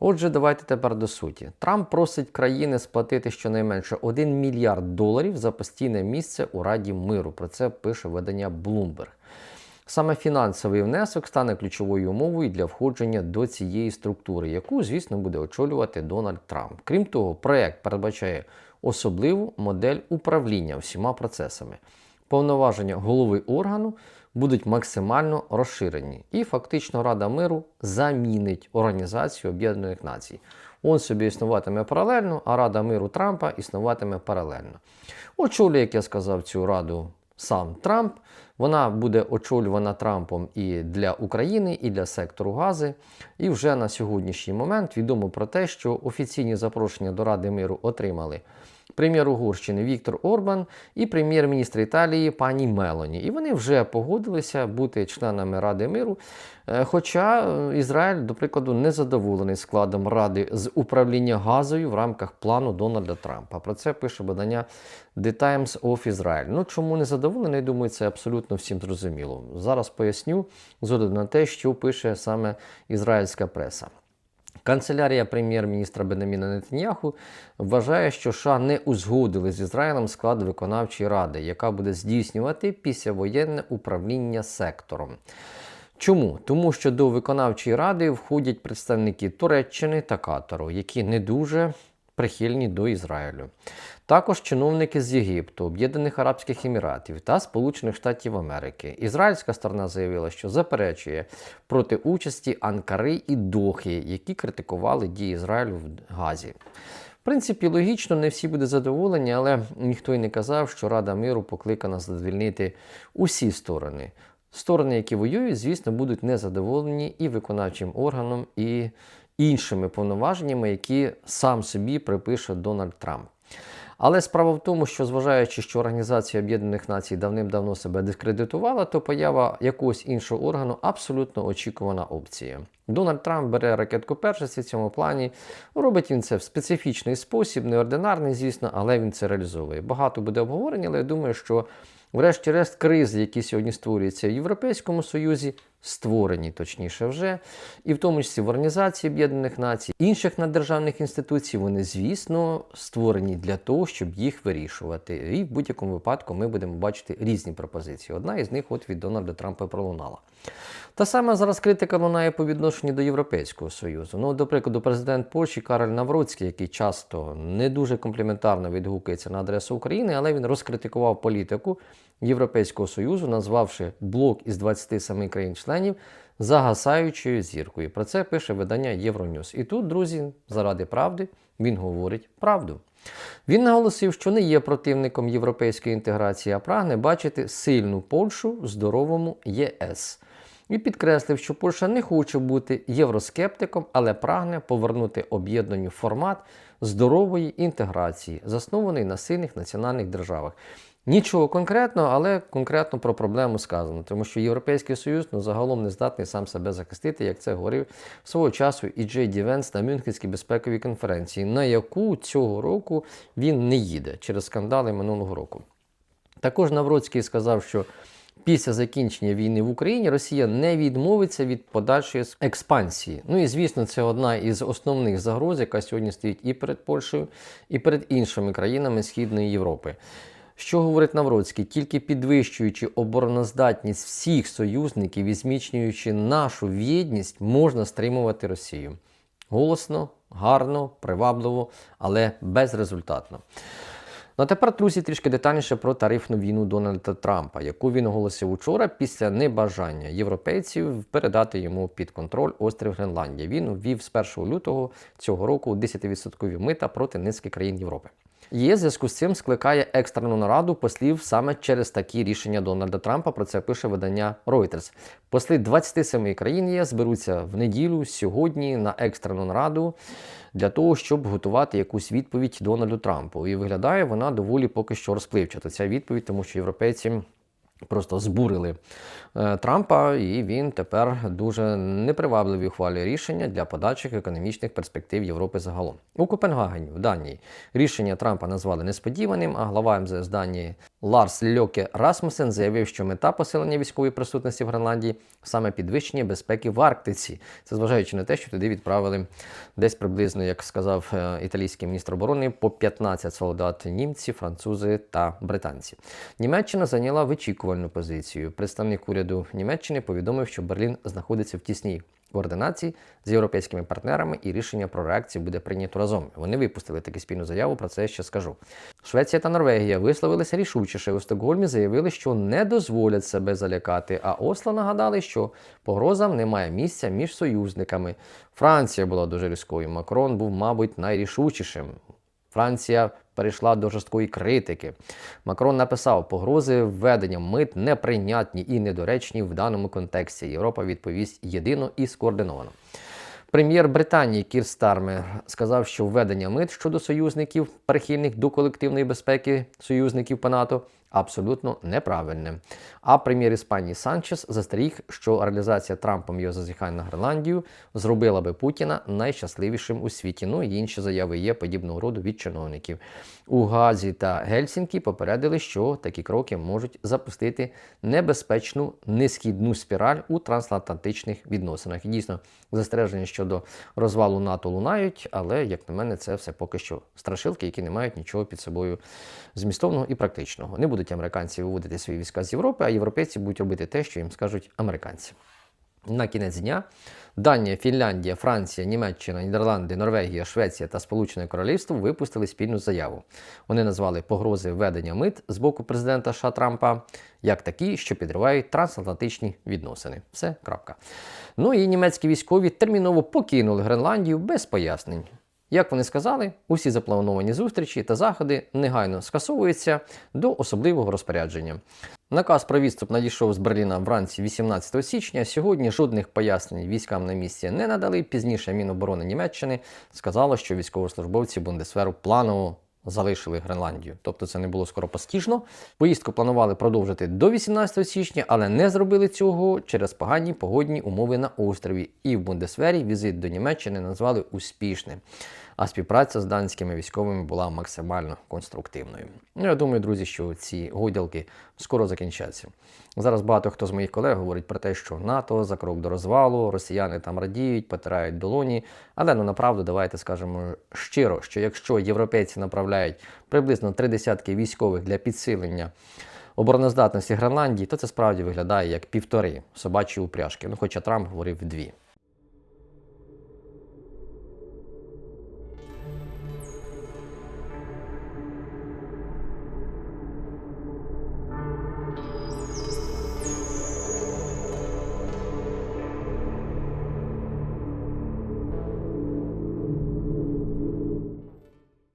Отже, давайте тепер до суті. Трамп просить країни сплатити щонайменше 1 мільярд доларів за постійне місце у Раді миру. Про це пише видання Bloomberg. Саме фінансовий внесок стане ключовою умовою для входження до цієї структури, яку, звісно, буде очолювати Дональд Трамп. Крім того, проект передбачає особливу модель управління всіма процесами. Повноваження голови органу будуть максимально розширені, і фактично Рада миру замінить Організацію Об'єднаних Націй. Он собі існуватиме паралельно, а Рада миру Трампа існуватиме паралельно. Очолює, як я сказав, цю раду сам Трамп. Вона буде очолювана Трампом і для України, і для сектору Гази. І вже на сьогоднішній момент відомо про те, що офіційні запрошення до Ради миру отримали прем'єр Угорщини Віктор Орбан і прем'єр-міністр Італії пані Мелоні. І вони вже погодилися бути членами Ради миру. Е, Хоча е, Ізраїль, до прикладу, не задоволений складом Ради з управління газою в рамках плану Дональда Трампа. Про це пише видання The Times of Israel. Ну чому не задоволений? Думаю, це абсолютно всім зрозуміло. Зараз поясню з огляду на те, що пише саме ізраїльська преса. Канцелярія прем'єр-міністра Бенаміна Нетаньяху вважає, що США не узгодили з Ізраїлем склад виконавчої ради, яка буде здійснювати післявоєнне управління сектором. Чому? Тому що до виконавчої ради входять представники Туреччини та Катару, які не дуже прихильні до Ізраїлю. Також чиновники з Єгипту, Об'єднаних Арабських Еміратів та Сполучених Штатів Америки. Ізраїльська сторона заявила, що заперечує проти участі Анкари і Дохи, які критикували дії Ізраїлю в Газі. В принципі, логічно, не всі будуть задоволені, але ніхто й не казав, що Рада миру покликана задовільнити усі сторони. Сторони, які воюють, звісно, будуть незадоволені і виконавчим органом, і іншими повноваженнями, які сам собі припише Дональд Трамп. Але справа в тому, що зважаючи, що Організація Об'єднаних Націй давним-давно себе дискредитувала, то поява якогось іншого органу абсолютно очікувана опція. Дональд Трамп бере ракетку першості в цьому плані. Робить він це в специфічний спосіб, неординарний, звісно, але він це реалізовує. Багато буде обговорення, але я думаю, що врешті-решт кризи, які сьогодні створюються в Європейському Союзі, створені точніше вже, і в тому числі в Організації Об'єднаних Націй, інших наддержавних інституцій, вони, звісно, створені для того, щоб їх вирішувати. І в будь-якому випадку ми будемо бачити різні пропозиції. Одна із них от від Дональда Трампа пролунала. Та саме зараз критика лунає по відношенню до Європейського Союзу. Ну, до прикладу, президент Польщі Кароль Навроцький, який часто не дуже компліментарно відгукується на адресу України, але він розкритикував політику Європейського Союзу, назвавши блок із 27 країн-членів загасаючою зіркою. Про це пише видання Євроньюз. І тут, друзі, заради правди, він говорить правду. Він наголосив, що не є противником європейської інтеграції, а прагне бачити сильну Польщу в здоровому ЄС. І підкреслив, що Польща не хоче бути євроскептиком, але прагне повернути об'єднанню формат здорової інтеграції, заснований на сильних національних державах. Нічого конкретного, але конкретно про проблему сказано, тому що Європейський Союз ну, загалом не здатний сам себе захистити, як це говорив свого часу і Джей Ді Венс на Мюнхенській безпековій конференції, на яку цього року він не їде через скандали минулого року. Також Навроцький сказав, що після закінчення війни в Україні Росія не відмовиться від подальшої експансії. Ну і звісно, це одна із основних загроз, яка сьогодні стоїть і перед Польщею, і перед іншими країнами Східної Європи. Що говорить Навроцький? Тільки підвищуючи обороноздатність всіх союзників і зміцнюючи нашу в'єдність, можна стримувати Росію. Голосно, гарно, привабливо, але безрезультатно. Ну а тепер, друзі, трішки детальніше про тарифну війну Дональда Трампа, яку він оголосив учора після небажання європейців передати йому під контроль острів Гренландія. Він ввів з 1 лютого цього року 10% мита проти низки країн Європи. ЄС зв'язку з цим скликає екстрену нараду послів саме через такі рішення Дональда Трампа. Про це пише видання Reuters. Посли 27 країн ЄС зберуться в неділю сьогодні на екстрену нараду для того, щоб готувати якусь відповідь Дональду Трампу. І виглядає вона доволі поки що розпливчато. Ця відповідь, тому що європейці. Просто збурили е, Трампа, і він тепер дуже непривабливі ухвалює рішення для подальших економічних перспектив Європи загалом. У Копенгагені в Данії рішення Трампа назвали несподіваним, а глава МЗС Данії Ларс Льоке Расмусен заявив, що мета посилення військової присутності в Гренландії саме підвищення безпеки в Арктиці. Це зважаючи на те, що туди відправили десь приблизно, як сказав е, італійський міністр оборони, по 15 солдат німці, французи та британці. Німеччина зайняла вичікувальну позицію. Представник уряду Німеччини повідомив, що Берлін знаходиться в тісній координації з європейськими партнерами, і рішення про реакцію буде прийнято разом. Вони випустили таку спільну заяву. Про це я ще скажу. Швеція та Норвегія висловилися рішучіше у Стокгольмі. Заявили, що не дозволять себе залякати. А Осло нагадали, що погрозам немає місця між союзниками. Франція була дуже різкою. Макрон був, мабуть, найрішучішим. Франція перейшла до жорсткої критики. Макрон написав, погрози введення мит неприйнятні і недоречні в даному контексті. Європа відповість єдино і скоординовано. Прем'єр Британії Кір Стармер сказав, що введення мит щодо союзників, прихильних до колективної безпеки союзників по НАТО, абсолютно неправильне. А прем'єр Іспанії Санчес застеріг, що реалізація Трампом його зазіхань на Гренландію зробила би Путіна найщасливішим у світі. Ну і інші заяви є подібного роду від чиновників. У Газі та Гельсінкі попередили, що такі кроки можуть запустити небезпечну несхідну спіраль у трансатлантичних відносинах. І дійсно, застереження щодо розвалу НАТО лунають, але, як на мене, це все поки що страшилки, які не мають нічого під собою змістовного і практичного. Не будуть американці виводити свої війська з Європи, а європейці будуть робити те, що їм скажуть американці. На кінець дня Данія, Фінляндія, Франція, Німеччина, Нідерланди, Норвегія, Швеція та Сполучене Королівство випустили спільну заяву. Вони назвали погрози введення мит з боку президента США Трампа як такі, що підривають трансатлантичні відносини. Все, крапка. Ну і німецькі військові терміново покинули Гренландію без пояснень. Як вони сказали, усі заплановані зустрічі та заходи негайно скасовуються до особливого розпорядження. Наказ про відступ надійшов з Берліна вранці 18 січня. Сьогодні жодних пояснень військам на місці не надали. Пізніше Міноборони Німеччини сказало, що військовослужбовці Бундесверу планово залишили Гренландію. Тобто це не було скоропостіжно. Поїздку планували продовжити до 18 січня, але не зробили цього через погані погодні умови на острові. І в Бундесвері візит до Німеччини назвали успішним. А співпраця з данськими військовими була максимально конструктивною. Ну, я думаю, друзі, що ці гойдалки скоро закінчаться. Зараз багато хто з моїх колег говорить про те, що НАТО за крок до розвалу, росіяни там радіють, потирають долоні. Але ну направду давайте скажемо щиро, що якщо європейці направляють приблизно три десятки військових для підсилення обороноздатності Гренландії, то це справді виглядає як півтори собачі упряжки. Ну, хоча Трамп говорив дві.